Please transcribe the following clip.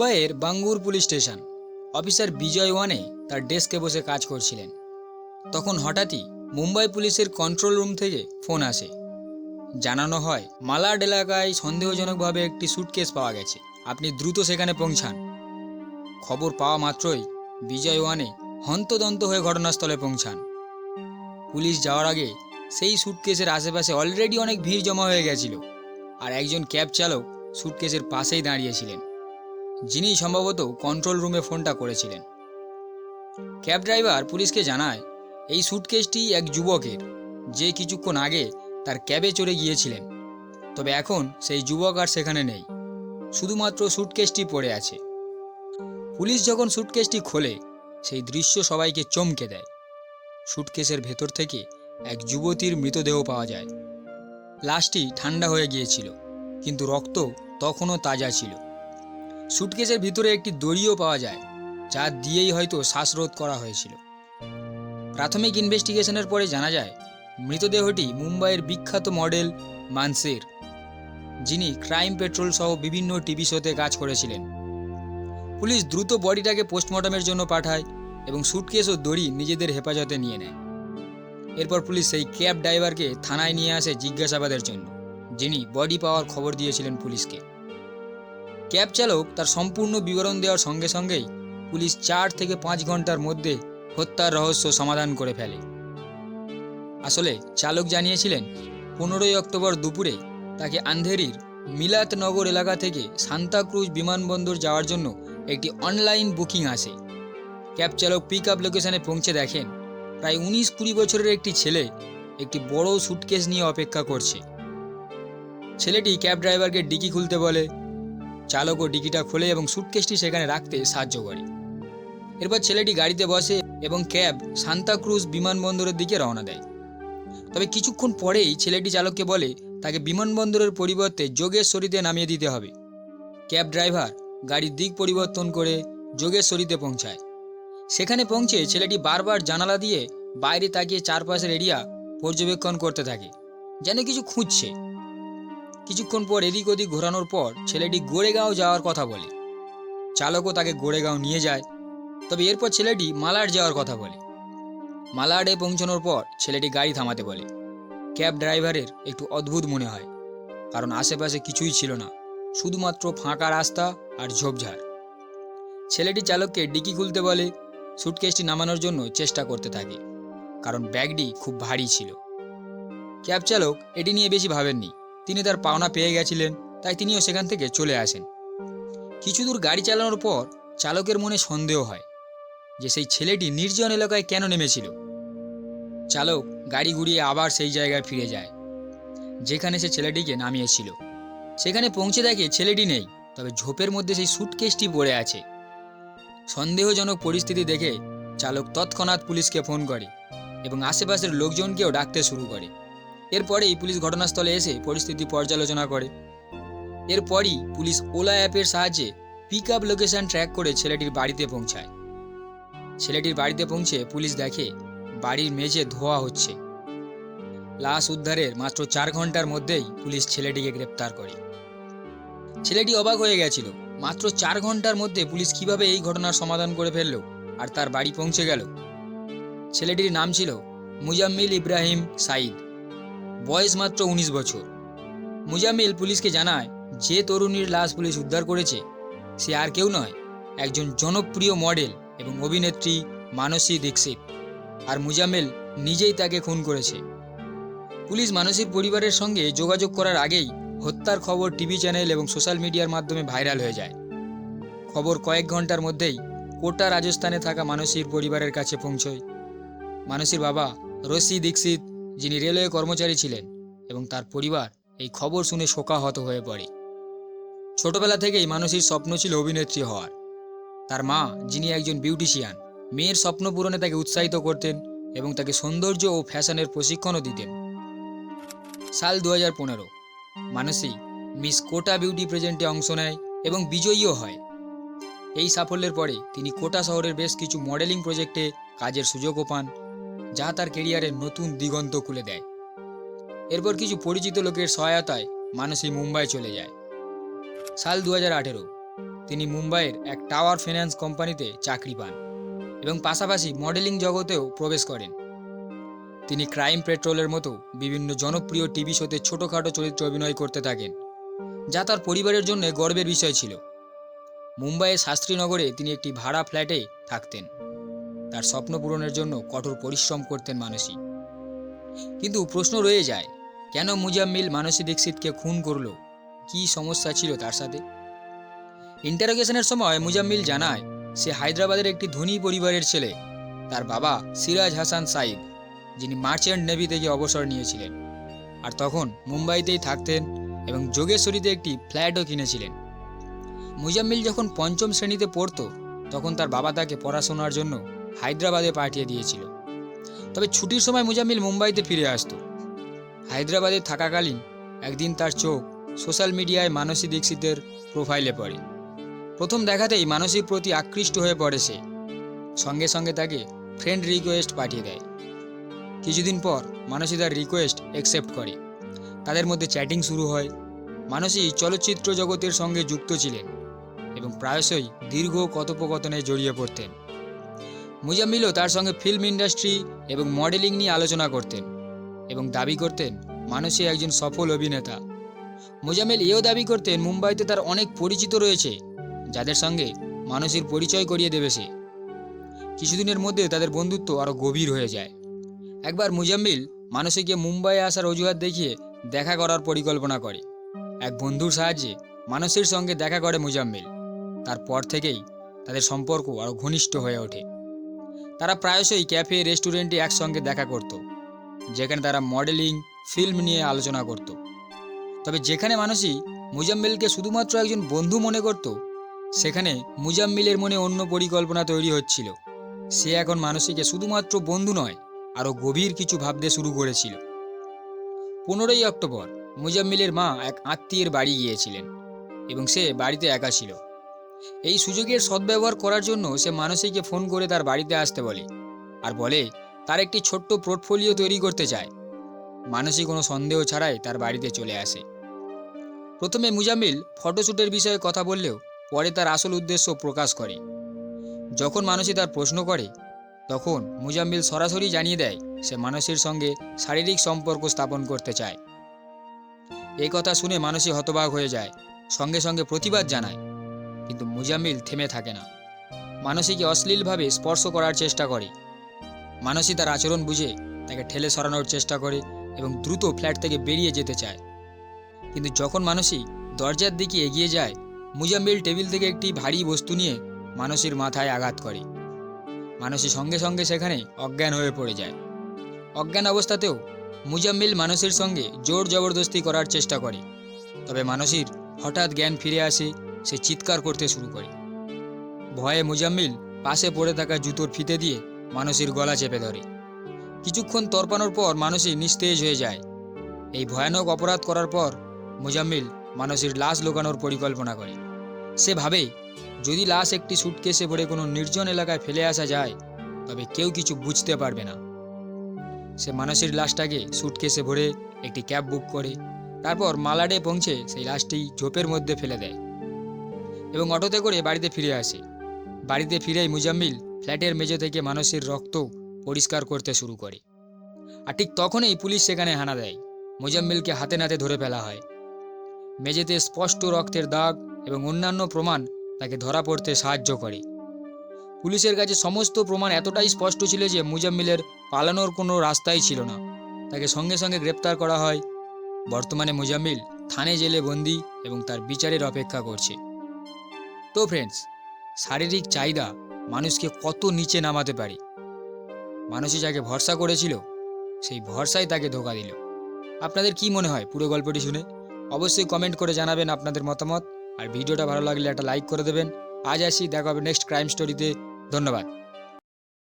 মুম্বাইয়ের Bangur police station. Officer Vijay ওয়ানে তার ডেস্কে বসে কাজ করছিলেন। তখন হঠাৎই মুম্বাই পুলিশের কন্ট্রোল রুম থেকে ফোন আসে। জানানো হয়, মালাড এলাকায় সন্দেহজনকভাবে একটি সুটকেস পাওয়া গেছে। আপনি দ্রুত সেখানে পৌঁছান। খবর পাওয়া মাত্রই বিজয় ওয়ানে হন্তদন্ত হয়ে ঘটনাস্থলে পৌঁছান। পুলিশ যাওয়ার আগে সেই সুটকেসের আশেপাশে অলরেডি অনেক ভিড় জমা হয়ে গেছিল। আর একজন ক্যাব চালক সুটকেসের পাশেই দাঁড়িয়েছিলেন যিনি সম্ভবত কন্ট্রোল রুমে ফোনটা করেছিলেন। ক্যাব ড্রাইভার পুলিশকে জানায়, এই সুটকেসটি এক যুবকের, যে কিছুক্ষণ আগে তার ক্যাবে চড়ে গিয়েছিলেন। তবে এখন সেই যুবক আর সেখানে নেই। শুধুমাত্র সুটকেসটি পড়ে আছে। পুলিশ যখন সুটকেসটি খোলে, সেই দৃশ্য সবাইকে চমকে দেয়। সুটকেসের ভেতর থেকে এক যুবতীর মৃতদেহ পাওয়া যায়। লাশটি ঠান্ডা হয়ে গিয়েছিল, কিন্তু রক্ত তখনও তাজা ছিল। সুটকেসের ভিতরে একটি দড়িও পাওয়া যায়, যা দিয়েই হয়তো শ্বাসরোধ করা হয়েছিল। প্রাথমিক ইনভেস্টিগেশনের পরে জানা যায়, মৃতদেহটি মুম্বাইয়ের বিখ্যাত মডেল মানসের, যিনি ক্রাইম পেট্রোল সহ বিভিন্ন টিভি শোতে কাজ করেছিলেন। পুলিশ দ্রুত বডিটাকে পোস্টমর্টমের জন্য পাঠায় এবং সুটকেস ও দড়ি নিজেদের হেফাজতে নিয়ে নেয়। এরপর পুলিশ সেই ক্যাব ড্রাইভারকে থানায় নিয়ে আসে জিজ্ঞাসাবাদের জন্য, যিনি বডি পাওয়ার খবর দিয়েছিলেন পুলিশকে। ক্যাব চালক তার সম্পূর্ণ বিবরণ দেওয়ার সঙ্গে সঙ্গেই পুলিশ চার থেকে পাঁচ ঘণ্টার মধ্যে হত্যার রহস্য সমাধান করে ফেলে। আসলে চালক জানিয়েছিলেন, পনেরোই অক্টোবর দুপুরে তাকে আন্ধেরির মিলাতনগর এলাকা থেকে সান্তাক্রুজ বিমানবন্দর যাওয়ার জন্য একটি অনলাইন বুকিং আসে। ক্যাব চালক পিক আপ লোকেশনে পৌঁছে দেখেন, প্রায় উনিশ কুড়ি বছরের একটি ছেলে একটি বড় সুটকেস নিয়ে অপেক্ষা করছে। ছেলেটি ক্যাব ড্রাইভারকে ডিকি খুলতে বলে চালকও ডিকিটা খোলে এবং সুটকেসটি সেখানে রাখতে সাহায্য করে। এরপর ছেলেটি গাড়িতে বসে এবং ক্যাব সান্তাক্রুজ বিমানবন্দরের দিকে রওনা দেয়। তবে কিছুক্ষণ পরেই ছেলেটি চালককে বলে, তাকে বিমানবন্দরের পরিবর্তে যোগেশ্বরীতে নামিয়ে দিতে হবে। ক্যাব ড্রাইভার গাড়ির দিক পরিবর্তন করে যোগেশ্বরীতে পৌঁছায়। সেখানে পৌঁছে ছেলেটি বারবার জানালা দিয়ে বাইরে তাকিয়ে চারপাশের এরিয়া পর্যবেক্ষণ করতে থাকে, যেন কিছু খুঁজছে। কিছুক্ষণ পর এদিক ওদিক ঘোরানোর পর ছেলেটি গোড়েগাঁও যাওয়ার কথা বলে। চালকও তাকে গোড়েগাঁও নিয়ে যায়। তবে এরপর ছেলেটি মালাড যাওয়ার কথা বলে। মালাডে পৌঁছানোর পর ছেলেটি গাড়ি থামাতে বলে। ক্যাব ড্রাইভারের একটু অদ্ভুত মনে হয়, কারণ আশেপাশে কিছুই ছিল না, শুধুমাত্র ফাঁকা রাস্তা আর ঝোপঝাড়। ছেলেটি চালককে ডিকি খুলতে বলে, সুটকেসটি নামানোর জন্য চেষ্টা করতে থাকে, কারণ ব্যাগটি খুব ভারী ছিল। ক্যাব চালক এটি নিয়ে বেশি ভাবেননি। তিনি তার পাওনা পেয়ে গেছিলেন, তাই তিনিও সেখান থেকে চলে আসেন। কিছু দূর গাড়ি চালানোর পর চালকের মনে সন্দেহ হয় যে সেই ছেলেটি নির্জন এলাকায় কেন নেমেছিল। চালক গাড়ি ঘুরিয়ে আবার সেই জায়গায় ফিরে যায়, যেখানে সে ছেলেটিকে নামিয়েছিল। সেখানে পৌঁছে দেখে ছেলেটি নেই, তবে ঝোপের মধ্যে সেই সুটকেসটি পড়ে আছে। সন্দেহজনক পরিস্থিতি দেখে চালক তৎক্ষণাৎ পুলিশকে ফোন করে এবং আশেপাশের লোকজনকেও ডাকতে শুরু করে। এরপরেই পুলিশ ঘটনাস্থলে এসে পরিস্থিতি পর্যালোচনা করে। এরপরই পুলিশ ওলা অ্যাপের সাহায্যে পিক আপ লোকেশন ট্র্যাক করে ছেলেটির বাড়িতে পৌঁছায়। ছেলেটির বাড়িতে পৌঁছে পুলিশ দেখে বাড়ির মেঝে ধোয়া হচ্ছে। লাশ উদ্ধারের মাত্র চার ঘণ্টার মধ্যেই পুলিশ ছেলেটিকে গ্রেপ্তার করে। ছেলেটি অবাক হয়ে গেছিল, মাত্র চার ঘণ্টার মধ্যে পুলিশ কীভাবে এই ঘটনার সমাধান করে ফেলল আর তার বাড়ি পৌঁছে গেল? ছেলেটির নাম ছিল মুজাম্মিল ইব্রাহিম সাইদ বয়স মাত্র উনিশ বছর। মুজাম্মিল পুলিশকে জানায়, যে তরুণীর লাশ পুলিশ উদ্ধার করেছে, সে আর কেউ নয়, একজন জনপ্রিয় মডেল এবং অভিনেত্রী মানসী দীক্ষিত। আর মুজাম্মেল নিজেই তাকে খুন করেছে। পুলিশ মানসীর পরিবারের সঙ্গে যোগাযোগ করার আগেই হত্যার খবর টিভি চ্যানেল এবং সোশ্যাল মিডিয়ার মাধ্যমে ভাইরাল হয়ে যায়। খবর কয়েক ঘণ্টার মধ্যেই কোটা রাজস্থানে থাকা মানসীর পরিবারের কাছে পৌঁছয়। মানসীর বাবা রশি দীক্ষিত যিনি রেলওয়ে কর্মচারী ছিলেন এবং তার পরিবার এই খবর শুনে শোকাহত হয়ে পড়ে। ছোটবেলা থেকেই মানসীর স্বপ্ন ছিল অভিনেত্রী হওয়ার। তার মা, যিনি একজন বিউটিশিয়ান, মেয়ের স্বপ্ন পূরণে তাকে উৎসাহিত করতেন এবং তাকে সৌন্দর্য ও ফ্যাশনের প্রশিক্ষণও দিতেন। সাল দু হাজার পনেরো, মানসী মিস কোটা বিউটি প্রেজেন্টে অংশ নেয় এবং বিজয়ীও হয়। এই সাফল্যের পরে তিনি কোটা শহরের বেশ কিছু মডেলিং প্রজেক্টে কাজের সুযোগও পান। যা তার কেরিয়ারের নতুন দিগন্ত খুলে দেয়। এরপর কিছু পরিচিত লোকের সহায়তায় মানসী মুম্বাই চলে যায়। সাল দু আঠেরো, তিনি মুম্বাইয়ের এক টাওয়ার ফিন্যান্স কোম্পানিতে চাকরি পান এবং পাশাপাশি মডেলিং জগতেও প্রবেশ করেন। তিনি ক্রাইম পেট্রোলের মতো বিভিন্ন জনপ্রিয় টিভি শোতে ছোটোখাটো চরিত্রে অভিনয় করতে থাকেন, যা তার পরিবারের জন্য গর্বের বিষয় ছিল। মুম্বাইয়ের শাস্ত্রীনগরে তিনি একটি ভাড়া ফ্ল্যাটে থাকতেন। তার স্বপ্ন পূরণের জন্য কঠোর পরিশ্রম করতেন মানসী। কিন্তু প্রশ্ন রয়ে যায়, কেন মুজাম্মিল মানসী দীক্ষিতকে খুন করল? কি সমস্যা ছিল তার সাথে? ইন্টারোগেশনের সময় মুজাম্মিল জানায়, সে হায়দ্রাবাদের একটি ধনী পরিবারের ছেলে, তার বাবা সিরাজ হাসান সাইদ, যিনি মার্চেন্ট নেভি থেকে অবসর নিয়েছিলেন। আর তখন মুম্বাইতেই থাকতেন এবং যোগেশ্বরীতে একটি ফ্ল্যাটও কিনেছিলেন। মুজাম্মিল যখন পঞ্চম শ্রেণীতে পড়তো, তখন তার বাবা তাকে পড়াশোনার জন্য হায়দ্রাবাদে পাঠিয়ে দিয়েছিল। তবে ছুটির সময় মুজাম্মিল মুম্বাইতে ফিরে আসত। হায়দ্রাবাদে থাকাকালীন একদিন তার চোখ সোশ্যাল মিডিয়ায় মানসী দীক্ষিতের প্রোফাইলে পড়ে। প্রথম দেখাতেই মানসীর প্রতি আকৃষ্ট হয়ে পড়ে সে। সঙ্গে সঙ্গে তাকে ফ্রেন্ড রিকোয়েস্ট পাঠিয়ে দেয়। কিছুদিন পর মানসী তার রিকোয়েস্ট অ্যাকসেপ্ট করে। তাদের মধ্যে চ্যাটিং শুরু হয়। মানসী চলচ্চিত্র জগতের সঙ্গে যুক্ত ছিলেন এবং প্রায়শই দীর্ঘ কথোপকথনে জড়িয়ে পড়তেন। মুজাম্মিলও তার সঙ্গে ফিল্ম ইন্ডাস্ট্রি এবং মডেলিং নিয়ে আলোচনা করতেন এবং দাবি করতেন, মানুষই একজন সফল অভিনেতা। মুজাম্মিল এও দাবি করতেন, মুম্বাইতে তার অনেক পরিচিত রয়েছে, যাদের সঙ্গে মানুষের পরিচয় করিয়ে দেবে সে। কিছুদিনের মধ্যে তাদের বন্ধুত্ব আরও গভীর হয়ে যায়। একবার মুজাম্মিল মানসীকে মুম্বাইয়ে আসার অজুহাত দেখিয়ে দেখা করার পরিকল্পনা করে। এক বন্ধুর সাহায্যে মানসীর সঙ্গে দেখা করে মুজাম্মিল। তারপর থেকেই তাদের সম্পর্ক আরও ঘনিষ্ঠ হয়ে ওঠে। তারা প্রায়শই ক্যাফে, রেস্টুরেন্টে একসঙ্গে দেখা করত, যেখানে তারা মডেলিং, ফিল্ম নিয়ে আলোচনা করত। তবে যেখানে মানুষই মুজাম্মিলকে শুধুমাত্র একজন বন্ধু মনে করত, সেখানে মুজাম্মিলের মনে অন্য পরিকল্পনা তৈরি হচ্ছিল। সে এখন মানসীকে শুধুমাত্র বন্ধু নয়, আরও গভীর কিছু ভাবতে শুরু করেছিল। পনেরোই অক্টোবর, মুজাম্মিলের মা এক আত্মীয়ের বাড়ি গিয়েছিলেন, এবং সে বাড়িতে একা ছিল। এই সুযোগের সদ্ব্যবহার করার জন্য সে মানসীকে ফোন করে তার বাড়িতে আসতে বলে আর বলে, তার একটি ছোট্ট পোর্টফোলিও তৈরি করতে চায়। মানসী কোনো সন্দেহ ছাড়াই তার বাড়িতে চলে আসে। প্রথমে মুজাম্মিল ফটোশ্যুটের বিষয়ে কথা বললেও পরে তার আসল উদ্দেশ্য প্রকাশ করে। যখন মানসী তার প্রশ্ন করে, তখন মুজাম্মিল সরাসরি জানিয়ে দেয়, সে মানসীর সঙ্গে শারীরিক সম্পর্ক স্থাপন করতে চায়। এই কথা শুনে মানসী হতবাক হয়ে যায়। সঙ্গে সঙ্গে প্রতিবাদ জানায়। কিন্তু মুজাম্মিল থেমে থাকে না। মানসীকে অশ্লীলভাবে স্পর্শ করার চেষ্টা করে। মানসী তার আচরণ বুঝে, তাকে ঠেলে সরানোর চেষ্টা করে এবং দ্রুত ফ্ল্যাট থেকে বেরিয়ে যেতে চায়। কিন্তু যখন মানসী দরজার দিকে এগিয়ে যায়, মুজাম্মিল টেবিল থেকে একটি ভারী বস্তু নিয়ে মানসীর মাথায় আঘাত করে। মানসী সঙ্গে সঙ্গে সেখানে অজ্ঞান হয়ে পড়ে যায়। অজ্ঞান অবস্থাতেও মুজাম্মিল মানসীর সঙ্গে জোর জবরদস্তি করার চেষ্টা করে। তবে মানসীর হঠাৎ জ্ঞান ফিরে আসে সে চিৎকার করতে শুরু করে। ভয়ে মুজাম্মিল পাশে পড়ে থাকা জুতোর ফিতে দিয়ে মানসীর গলা চেপে ধরে। কিছুক্ষণ তর্পানোর পর মানসী নিস্তেজ হয়ে যায়। এই ভয়ানক অপরাধ করার পর মুজাম্মিল মানসীর লাশ লুকানোর পরিকল্পনা করে। সে ভাবে, যদি লাশ একটি সুটকেসে ভরে কোনো নির্জন এলাকায় ফেলে আসা যায়, তবে কেউ কিছু বুঝতে পারবে না। সে মানসীর লাশটাকে সুটকেসে ভরে একটি ক্যাব বুক করে, তারপর মালাডে পৌঁছে সেই লাশটি ঝোপের মধ্যে ফেলে দেয়। এবং অটোতে করে বাড়িতে ফিরে আসে। বাড়িতে ফিরেই মুজাম্মিল ফ্ল্যাটের মেঝে থেকে মানুষের রক্ত পরিষ্কার করতে শুরু করে। আর ঠিক তখনই পুলিশ সেখানে হানা দেয়। মুজাম্মিলকে হাতে নাতে ধরে ফেলা হয়। মেঝেতে স্পষ্ট রক্তের দাগ এবং অন্যান্য প্রমাণ তাকে ধরা পড়তে সাহায্য করে। পুলিশের কাছে সমস্ত প্রমাণ এতটাই স্পষ্ট ছিল যে মুজাম্মিলের পালানোর কোনো রাস্তাই ছিল না। তাকে সঙ্গে সঙ্গে গ্রেপ্তার করা হয়। বর্তমানে মুজাম্মিল থানে জেলে বন্দি এবং তার বিচারের অপেক্ষা করছে। তো ফ্রেন্ডস শারীরিক চাহিদা মানুষকে কত নিচে নামাতে পারে? মানুষই যাকে ভরসা করেছিল, সেই ভরসাই তাকে ধোকা দিল। আপনাদের কি মনে হয় পুরো গল্পটি শুনে? অবশ্যই কমেন্ট করে জানাবেন আপনাদের মতামত। আর ভিডিওটা ভালো লাগলে একটা লাইক করে দেবেন। আজ আসি, দেখা হবে নেক্সট ক্রাইম স্টোরিতে ধন্যবাদ।